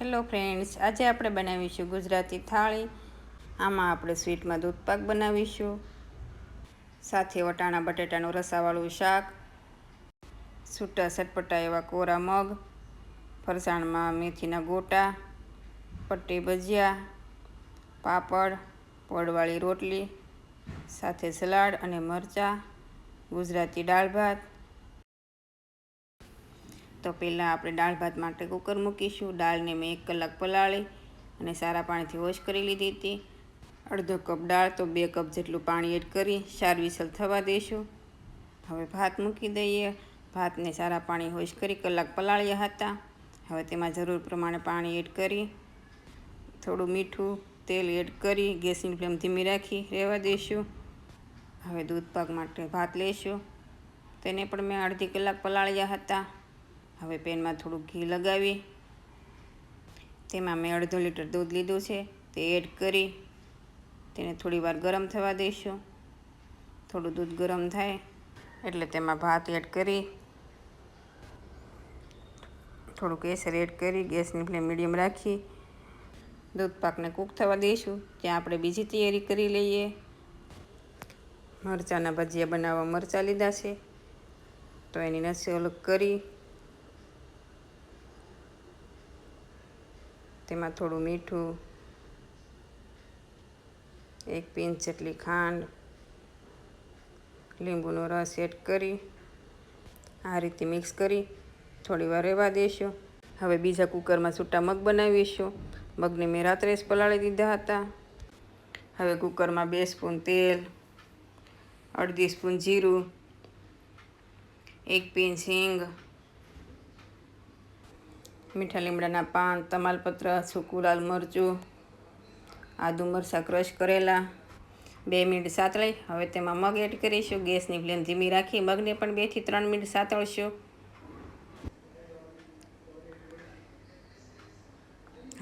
Hello friends આજે આપણે બનાવીશું ગુજરાતી થાળી. આમાં આપણે સ્વીટમાં દૂધપાક બનાવીશું. સાથે વટાણા, બટેટાનું રસાવાળું શાક છૂટા સટપટા એવા કોરા મગ, ફરસાણમાં મેથીના ગોટા, પટ્ટી ભજીયા, પાપડ, પડવાળી રોટલી, સાથે સલાડ અને મરચાં, ગુજરાતી દાળ ભાત તો પહેલાં આપણે દાળ ભાત માટે કુકર મૂકીશું. દાળને મેં એક કલાક પલાળી અને સારા પાણીથી વોશ કરી લીધી હતી. અડધો કપ દાળ તો બે કપ જેટલું પાણી એડ કરી ચાર વિસલ થવા દઈશું હવે ભાત મૂકી દઈએ. ભાતને સારા પાણી વોશ કરી કલાક પલાળ્યા હતા. હવે તેમાં જરૂર પ્રમાણે પાણી એડ કરી, થોડું મીઠું તેલ એડ કરી, ગેસની ફ્લેમ ધીમી રાખી રહેવા દઈશું હવે દૂધ પાક માટે ભાત લઈશું તેને પણ મેં અડધી કલાક પલાળ્યા હતા. હવે પેનમાં થોડું ઘી લગાવી. તેમાં મેં અડધો લીટર દૂધ લીધું છે, તે એડ કરી. તેને થોડી વાર ગરમ થવા દઈશું. થોડું દૂધ ગરમ થાય, એટલે તેમાં ભાત એડ કરી. થોડું કેસર એડ કરી, ગેસની ફ્લેમ મીડિયમ રાખી. દૂધ પાકને કૂક થવા દઈશું, ત્યાં આપણે બીજી તૈયારી કરી લઈએ. મરચાંના ભજીયા બનાવવા મરચાં લીધા છે, તો એની નસી અલગ કરી. તેમાં થોડું મીઠું, એક પિંચ જેટલી ખાંડ, લીંબુનો રસ એડ કરી, આ રીતે મિક્સ કરી થોડી વાર રહેવા દેશો. હવે બીજા કુકરમાં છૂટા મગ બનાવીશું. મગને મેં રાત્રે જ પલાળી દીધા હતા. હવે કુકરમાં બે સ્પૂન તેલ, અડધી સ્પૂન જીરું, એક પિંચ હિંગ મીઠા લીમડાના પાન, તમાલપત્ર, સૂકું લાલ મરચું, આદુ મરચાં ક્રશ કરેલા, બે મિનિટ સાતળી. હવે તેમાં મગ એડ કરીશું. ગેસની ફ્લેમ ધીમી રાખી મગને પણ બેથી ત્રણ મિનિટ સાતળશું.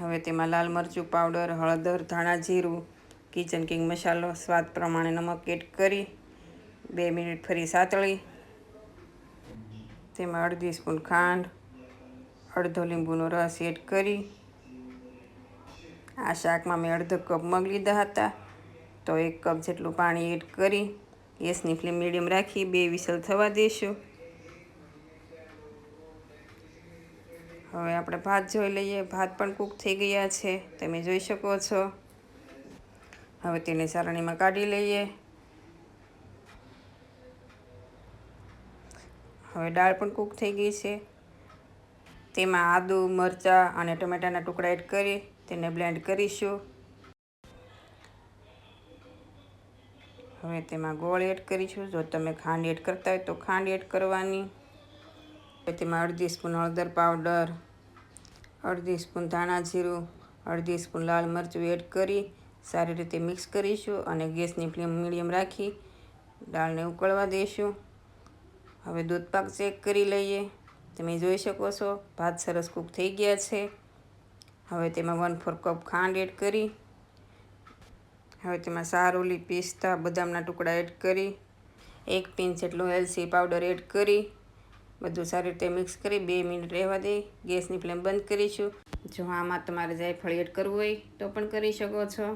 હવે તેમાં લાલ મરચું, પાવડર, હળદર, ધાણા જીરું, કિચન કિંગ મસાલો, સ્વાદ પ્રમાણે નમક એડ કરી બે મિનિટ ફરી સાતળી. તેમાં અડધી સ્પૂન ખાંડ અડધો લીંબુનો રસ એડ કરી. આ શાકમાં મેં અડધો કપ મગ લીધા હતા. તો એક કપ જેટલું પાણી એડ કરી. ગેસની ફ્લેમ મીડિયમ રાખી, બે વિસલ થવા દઈશું હવે આપણે ભાત જોઈ લઈએ. ભાત પણ કૂક થઈ ગયા છે. તમે જોઈ શકો છો. હવે તેને સારણીમાં કાઢી લઈએ. હવે દાળ પણ કૂક થઈ ગઈ છે. તેમાં આદું, મરચાં અને ટમેટાના ટુકડા એડ કરી તેને બ્લેન્ડ કરીશું. હવે તેમાં ગોળ એડ કરીશું. જો તમે ખાંડ એડ કરતા હોય તો ખાંડ એડ કરવાની. હવે તેમાં અડધી સ્પૂન હળદર પાવડર, અડધી સ્પૂન ધાણા જીરું, અડધી સ્પૂન લાલ મરચું એડ કરી સારી રીતે મિક્સ કરીશું અને ગેસની ફ્લેમ મીડિયમ રાખી. દાળને ઉકળવા દઈશું હવે દૂધપાક ચેક કરી લઈએ. તમે જોઈ શકો છો, ભાત સરસ કૂક થઈ ગયા છે. હવે તેમાં વન ફોર કપ ખાંડ એડ કરી. હવે તેમાં સારોલી, પિસ્તા, બદામના ટુકડા એડ કરી. એક પિંચ જેટલો એલસી પાવડર એડ કરી. બધું સારી રીતે મિક્સ કરી, બે મિનિટ રહેવા દઈ ગેસની ફ્લેમ બંધ કરીશું. જો આમાં તમારે જાયફળ એડ કરવું હોય તો પણ કરી શકો છો.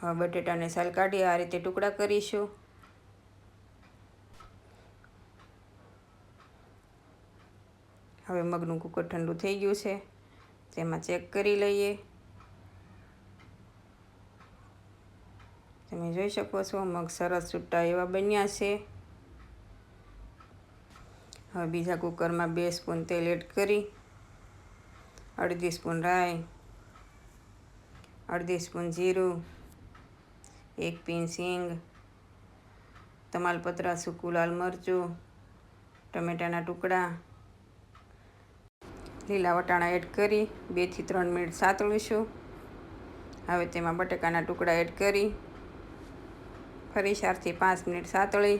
હવે બટેટાને સાલ કાઢી આ રીતે ટુકડા કરીશું. હવે મગનું કુકર ઠંડુ થઈ ગયું છે, તેમાં ચેક કરી લઈએ. તમે જોઈ શકો છો, મગ સરસ છૂટા એવા બન્યા છે. હવે બીજા કુકરમાં બે સ્પૂન તેલ એડ કરી, અડધી સ્પૂન રાઈ, અડધી સ્પૂન જીરું, એક પિંચ સિંગ, તમાલપત્ર, સૂકું લાલ મરચું, ટમેટાના ટુકડા લીલા વટાણા એડ કરી, બેથી ત્રણ મિનિટ સાતળીશું. હવે તેમાં બટાકાના ટુકડા એડ કરી, ફરી ચારથી પાંચ મિનિટ સાતળી.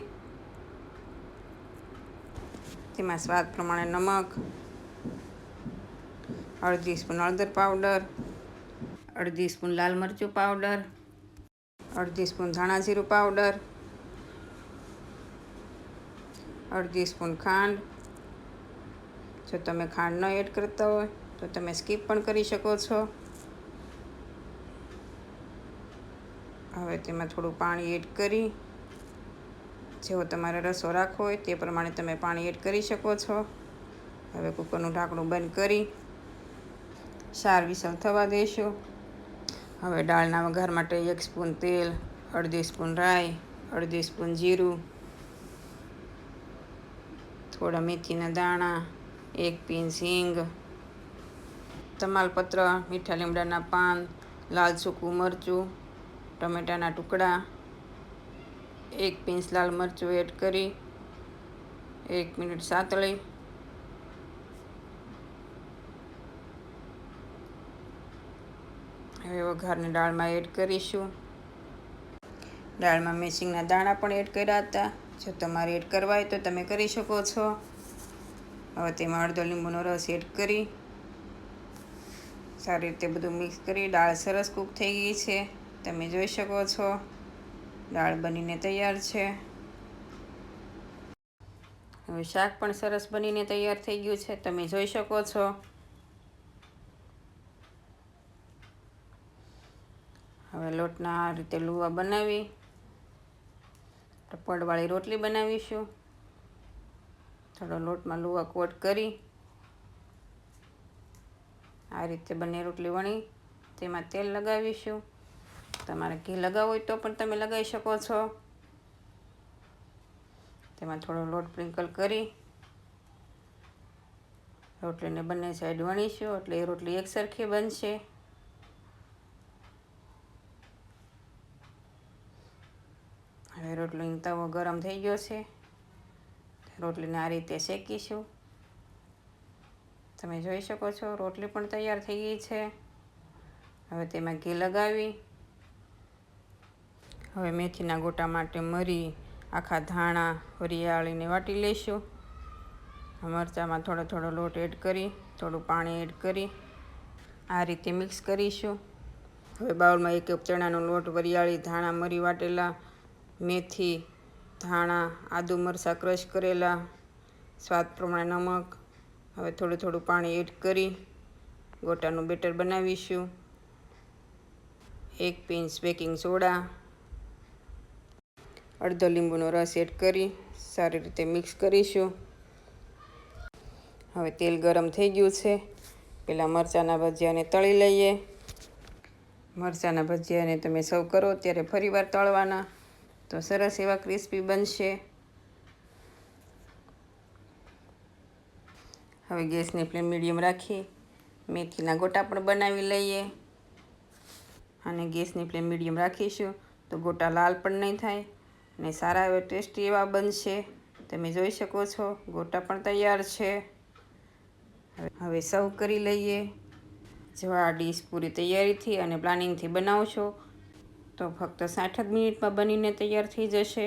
તેમાં સ્વાદ પ્રમાણે નમક, અડધી સ્પૂન હળદર પાવડર, અડધી સ્પૂન લાલ મરચું પાવડર, અડધી સ્પૂન ધાણા જીરું પાવડર, અડધી સ્પૂન ખાંડ જો તમે ખાંડ ન એડ કરતા હોય, તો તમે સ્કીપ પણ કરી શકો છો. હવે તેમાં થોડું પાણી એડ કરી, જેવો તમારે રસો રાખવો હોય તે પ્રમાણે તમે પાણી એડ કરી શકો છો. હવે કુકરનું ઢાંકણું બંધ કરી, સાર વિસલ થવા દેશો. હવે દાળના વઘાર માટે એક સ્પૂન તેલ, અડધી સ્પૂન રાઈ, અડધી સ્પૂન જીરું, થોડા મેથીના દાણા એક પીન હિંગ તમાલપત્ર, મીઠા લીમડાના પાન, લાલ સૂકું મરચું, ટમેટાના ટુકડા, એક પીંચ લાલ મરચું એડ કરી, એક મિનિટ સાતળી. હવે વઘારની દાળમાં એડ કરીશું. દાળમાં મેસિંગના દાણા પણ એડ કર્યા હતા. જો તમારે એડ કરવા હોય તો તમે કરી શકો છો. હવે તેમાં અડધો લીંબુનો રસ એડ કરી. સારી રીતે બધું મિક્સ કરી. દાળ સરસ કૂક થઈ ગઈ છે. તમે જોઈ શકો છો. દાળ બનીને તૈયાર છે. હવે શાક પણ સરસ બનીને તૈયાર થઈ ગયું છે. તમે જોઈ શકો છો. હવે લોટના આ રીતે લુવા બનાવી. પડવાળી રોટલી બનાવીશું. થોડો લોટમાં લુવા કોટ કરી. આ રીતે બંને રોટલી વણી. તેમાં તેલ લગાવીશું. તમારે ઘી લગાવવું હોય તો પણ તમે લગાવી શકો છો. તેમાં થોડો લોટ સ્પ્રિંકલ કરી. રોટલીને બંને સાઈડ વણીશું એટલે એ રોટલી એકસરખી બનશે. હવે રોટલીનો તવો ગરમ થઈ ગયો છે. રોટલીને આ રીતે શેકીશું. તમે જોઈ શકો છો, રોટલી પણ તૈયાર થઈ ગઈ છે. હવે તેમાં ઘી લગાવી. હવે મેથીના ગોટા માટે મરી, આખા ધાણા વરિયાળીને વાટી લઈશું. મરચાંમાં થોડો થોડો લોટ એડ કરી, થોડું પાણી એડ કરી, આ રીતે મિક્સ કરીશું. હવે બાઉલમાં એક એક ચણાનો લોટ, વરિયાળી, ધાણા, મરી વાટેલા, મેથી ધાણા, આદુ મરચાં ક્રશ કરેલા, સ્વાદ પ્રમાણે નમક, હવે થોડું થોડું પાણી એડ કરી ગોટાનું બેટર બનાવીશું. એક પિંચ બેકિંગ સોડા, અડધો લીંબુનો રસ એડ કરી સારી રીતે મિક્સ કરીશું. હવે તેલ ગરમ થઈ ગયું છે. પહેલાં મરચાંના ભજીયાને તળી લઈએ. મરચાંના ભજીયાને તમે સર્વ કરો, ત્યારે ફરીવાર તળવાના. તો સરસ એવા ક્રિસ્પી બનશે. હવે ગેસની ફ્લેમ મીડિયમ રાખી, મેથીના ગોટા પણ બનાવી લઈએ. અને ગેસની ફ્લેમ મીડિયમ રાખીશું, તો ગોટા લાલ પણ નહીં થાય અને સારા એવા ટેસ્ટી એવા બનશે. તમે જોઈ શકો છો, ગોટા પણ તૈયાર છે. હવે સર્વ કરી લઈએ. જો આ ડીશ પૂરી તૈયારીથી અને પ્લાનિંગથી બનાવશો તો ફક્ત સાઠ જ મિનિટમાં બનીને તૈયાર થઈ જશે.